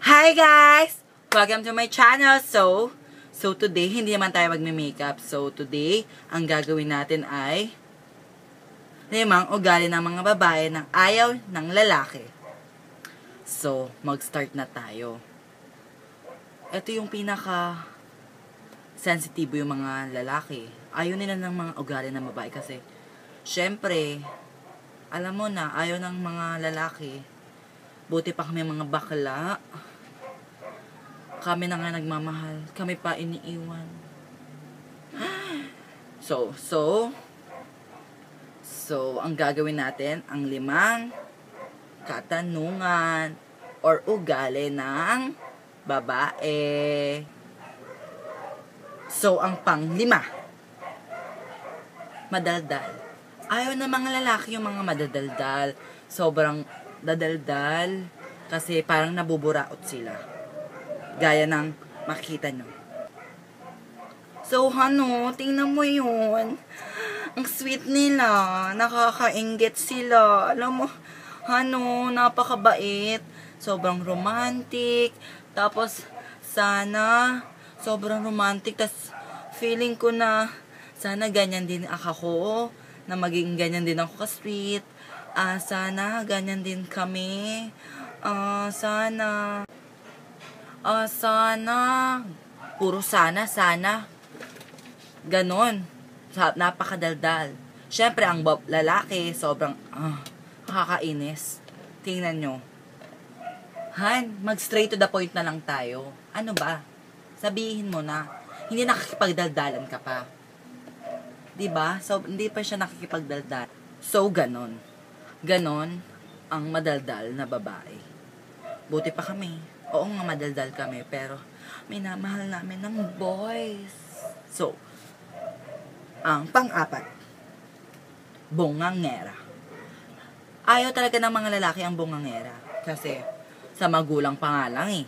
Hi guys! Welcome to my channel. So, so today, hindi naman tayo magme-makeup. So, today, ang gagawin natin ay limang ugali ng mga babae ng ayaw ng lalaki. So, mag-start na tayo. Ito yung pinaka sensitive yung mga lalaki. Ayaw nila ng mga ugali ng babae kasi syempre, alam mo na, ayaw ng mga lalaki. Buti pa kami mga bakla. Kami na nga nagmamahal. Kami pa iniiwan. So, so, so, ang gagawin natin, ang limang katanungan or ugali ng babae. So, ang panglima, madaldal. Ayaw ng mga lalaki yung mga madadaldal. Sobrang dadaldal kasi parang nabuburaot sila. Gaya ng makita nyo. So, ano, tingnan mo yun. Ang sweet nila. Nakakaingit sila. Alam mo, ano, napakabait. Sobrang romantic. Tapos, sana, sobrang romantic. Tapos, feeling ko na, sana ganyan din ako. Na maging ganyan din ako ka-sweet. Ah, sana, ganyan din kami. Ah, sana. Ah, sana. Puro sana, sana. Ganon. Napakadaldal. Siyempre, ang lalaki, sobrang, ah, nakakainis. Tingnan nyo. Han, mag-straight to the point na lang tayo. Ano ba? Sabihin mo na. Hindi nakikipagdaldalan ka pa. 'Di ba? So, hindi pa siya nakikipagdaldal. So, ganon. Ganon ang madaldal na babae. Buti pa kami. Oo nga, madaldal kami. Pero, minamahal namin ng boys. So, ang pang-apat, bongangera. Ayaw talaga ng mga lalaki ang bongangera. Kasi, sa magulang pa lang eh.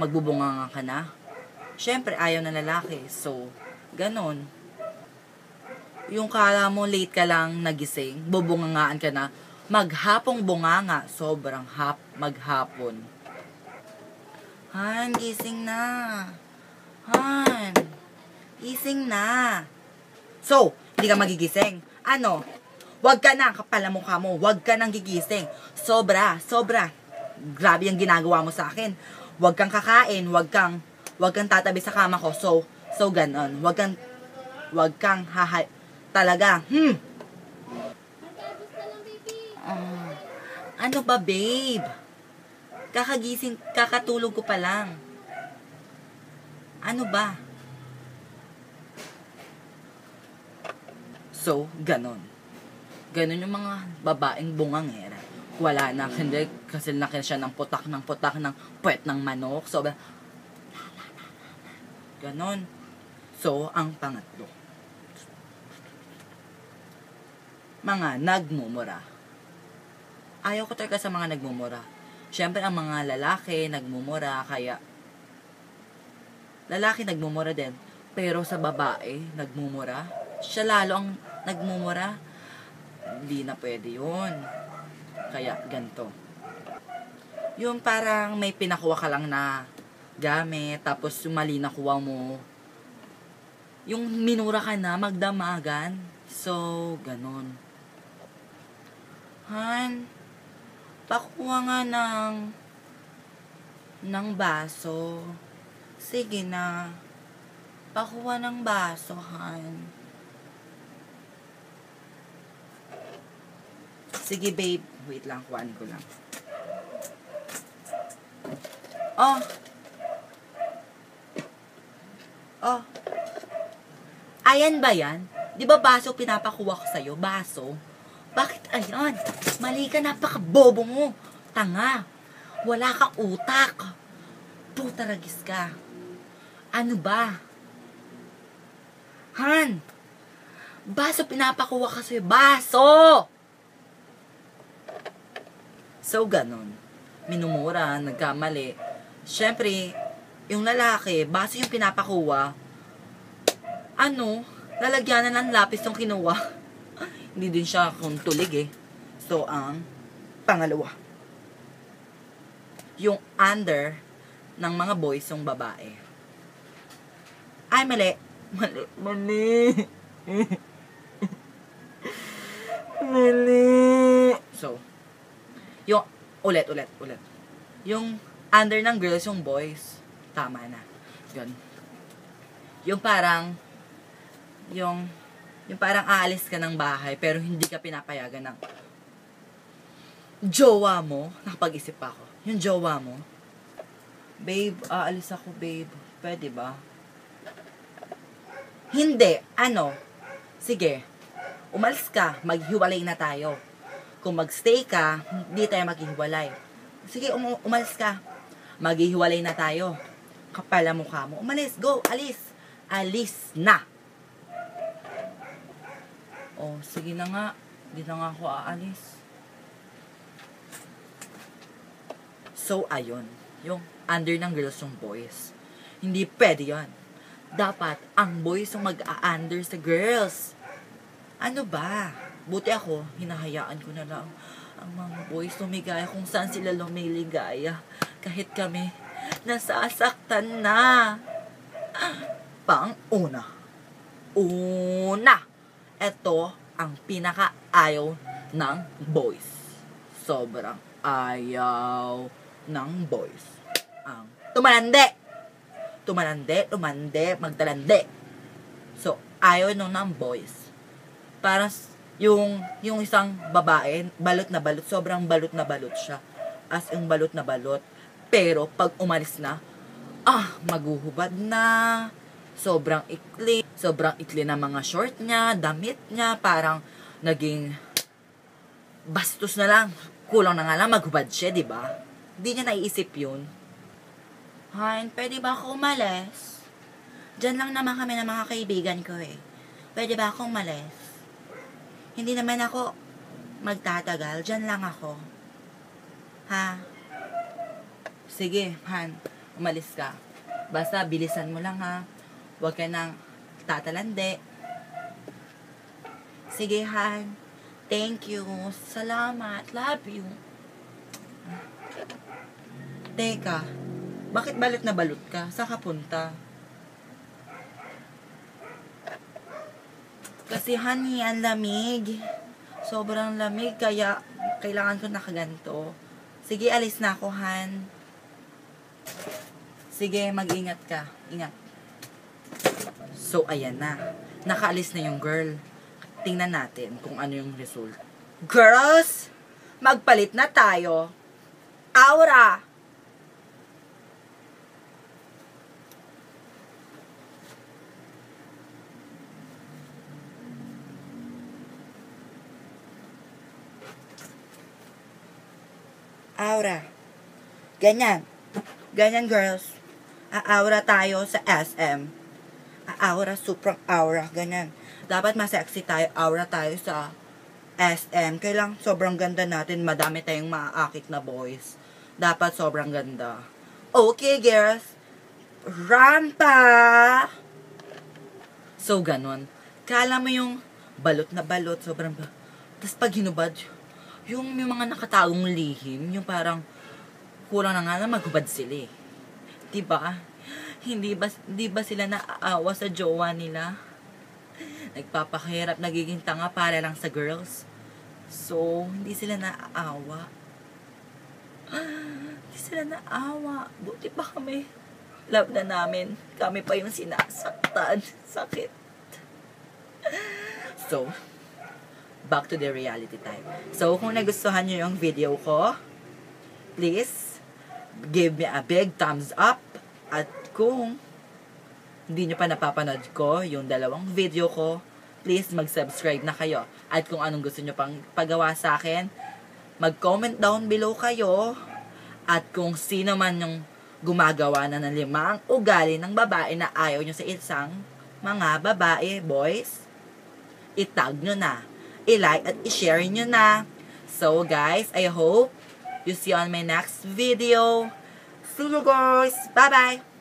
Magbubunganga ka na. Siyempre, ayaw ng lalaki. So, ganon. Yung kala mo late ka lang nagising, bubungangaan ka na, maghapong bunganga, sobrang hap, maghapon. Han, gising na. Han, gising na. So, hindi ka magigising. Ano? Huwag ka na, kapala mukha mo. Huwag ka nang gigising. Sobra, sobra. Grabe yung ginagawa mo sa akin. Huwag kang kakain, huwag kang, huwag kang tatabi sa kama ko. So, so ganon. Huwag kang, huwag kang hahay, talaga. Hmm. Ah, ano ba, babe? Kakagising, kakatulog ko pa lang. Ano ba? So, ganon. Ganon yung mga babaeng bungangera. Wala na, hindi, kasi laki siya ng putak ng putak ng puwet ng manok. So, ganon. So, ang pangatlo. Mga nagmumura. Ayaw ko talaga sa mga nagmumura. Siyempre, ang mga lalaki nagmumura, kaya lalaki nagmumura din. Pero sa babae, nagmumura. Siya lalo ang nagmumura. Hindi na pwede yun. Kaya, ganto. Yung parang may pinakuha ka lang na gamit, tapos yung mali nakuha mo, yung minura ka na, magdamagan. So, ganon. Han, pakuha nga ng ng baso. Sige na. Pakuha ng baso, Han. Sige, babe. Wait lang, kuhanin ko lang. Oh. Oh. Ayan ba yan? Di ba baso pinapakuha ko sa'yo? Baso? Ayan? Mali ka, napakabobo mo. Tanga. Wala ka utak. Puta ragis ka. Ano ba? Han! Baso pinapakuha ka sa'yo. Baso! So, ganon. Minumura, nagkamali. Siyempre, yung lalaki, baso yung pinapakuha, ano, lalagyan na ng lapis yung kinuha. Hindi din siya kung tulig eh. So, ang pangalawa. Yung under ng mga boys yung babae. Ay, mali. Mali. Mali. mali. So, yung, ulit, ulit, ulit. Yung under ng girls, yung boys. Tama na. Yun. Yung parang, yung, yung parang aalis ka ng bahay, pero hindi ka pinapayagan ng jowa mo. Nakapag-isip pa ako. Yung jowa mo. Babe, aalis ako, babe. Pwede ba? Hindi. Ano? Sige. Umalis ka. Maghiwalay na tayo. Kung magstay ka, hindi tayo maghiwalay. Sige, um- umalis ka. Maghihiwalay na tayo. Kapala mukha mo. Umalis. Go. Alis. Alis na. Oh, sige na nga. Hindi na nga ako aalis. So, ayun. Yung under ng girls yung boys. Hindi pwede yan. Dapat, ang boys yung mag-a-under sa girls. Ano ba? Buti ako, hinahayaan ko na lang ang mga boys lumigaya kung saan sila lumiligaya. Kahit kami, nasasaktan na. Pang una. Una. Ito ang pinaka-ayaw ng boys. Sobrang ayaw ng boys. Ang tumalande. Tumalande, tumande, magdalande. So, ayaw nung ng boys. Parang yung, yung isang babae, balot na balot, sobrang balot na balot siya. As yung balot na balot. Pero, pag umalis na, ah, maguhubad na, sobrang ikli, sobrang ikli na mga short niya, damit niya, parang naging bastos na lang. Kulang na nga lang maghubad siya, di ba? Hindi niya naiisip yun. Han, pwede ba ako umalis? Diyan lang naman kami ng mga kaibigan ko eh. Pwede ba akong umalis? Hindi naman ako magtatagal. Diyan lang ako. Ha? Sige, Han. Umalis ka. Basta bilisan mo lang ha. Huwag ka nang tatalande. Sige, Han. Thank you. Salamat. Love you. Teka, bakit balot na balot ka? Saan ka punta? Kasi honey, ang lamig. Sobrang lamig, kaya kailangan ko nakaganto. Sige, alis na ako, Han. Sige, mag-ingat ka. Ingat. So, ayan na. Nakaalis na yung girl. Tingnan natin kung ano yung result. Girls! Magpalit na tayo. Aura! Aura. Ganyan. Ganyan, girls. Aura tayo sa SM. Aura, super aura. Ganyan. Dapat masexy tayo. Aura tayo sa SM. Kailang sobrang ganda natin. Madami tayong maaakit na boys. Dapat sobrang ganda. Okay, girls. Rampa! So, ganun. Kala mo yung balot na balot, sobrang. Tapos pag hinubad, yung may mga nakatagong lihim, yung parang kulang na nga na maghubad sila eh. Diba? Hindi ba, di ba sila naaawa sa jowa nila? Nagpapakahirap, nagiging tanga para lang sa girls. So, hindi sila naaawa. Hindi sila naawa. Buti pa kami. Love na namin. Kami pa yung sinasaktan. Sakit. So, back to the reality time. So, kung nagustuhan nyo yung video ko, please, give me a big thumbs up. At kung hindi nyo pa napapanood ko yung dalawang video ko, please mag-subscribe na kayo. At kung anong gusto nyo pang pagawa sa akin, mag-comment down below kayo. At kung sino man yung gumagawa na ng limang ugali ng babae na ayaw nyo sa isang mga babae, boys, itag nyo na. I-like at i-share nyo na. So, guys, I hope you see on my next video. See you guys. Bye-bye.